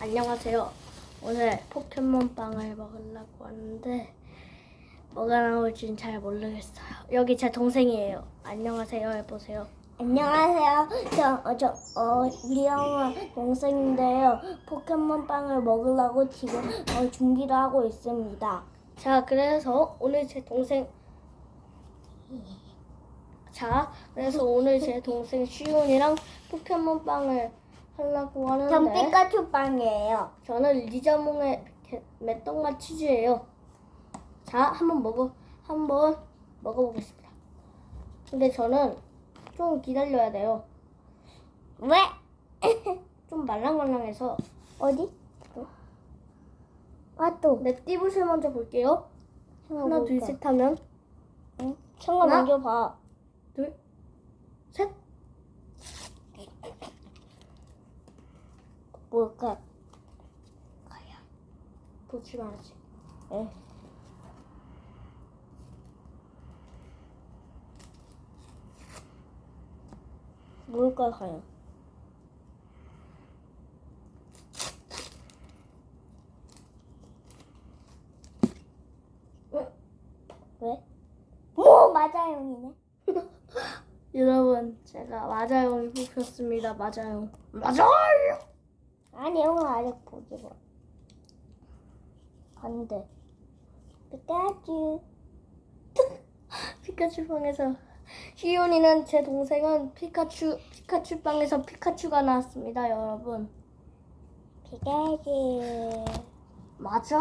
안녕하세요. 오늘 포켓몬빵을 먹으려고 하는데 뭐가 나올지는 잘 모르겠어요. 여기 제 동생이에요. 안녕하세요 해보세요. 안녕하세요. 저, 어, 저, 어, 우리 형은 동생인데요. 포켓몬빵을 먹으려고 지금 어, 준비를 하고 있습니다. 자, 그래서 오늘 제 동생 자, 그래서 오늘 제 동생 시온이랑 포켓몬빵을 하려고 전 하는데 피카츄 빵이에요. 저는 리자몽의 게- 메떡맛 치즈예요. 자, 한번 먹어 한번 먹어보겠습니다. 근데 저는 좀 기다려야 돼요. 왜? 좀 말랑말랑해서 어디? 아, 또. 내 띠붓을 먼저 볼게요. 하나, 둘, 셋 하면 응? 청아 하나? 먼저 봐. 둘, 뭘까? 보지 말아지. 응. 뭘까, 과연? 왜? 오, 맞아요이네. 여러분, 제가 맞아요 뽑혔습니다. 맞아요. 맞아요. 아니, 형은 아직 보지 마. 안 돼. 피카츄. 피카츄 방에서 시온이는 제 동생은 피카츄 피카츄 방에서 피카츄가 나왔습니다, 여러분. 피카츄. 맞아?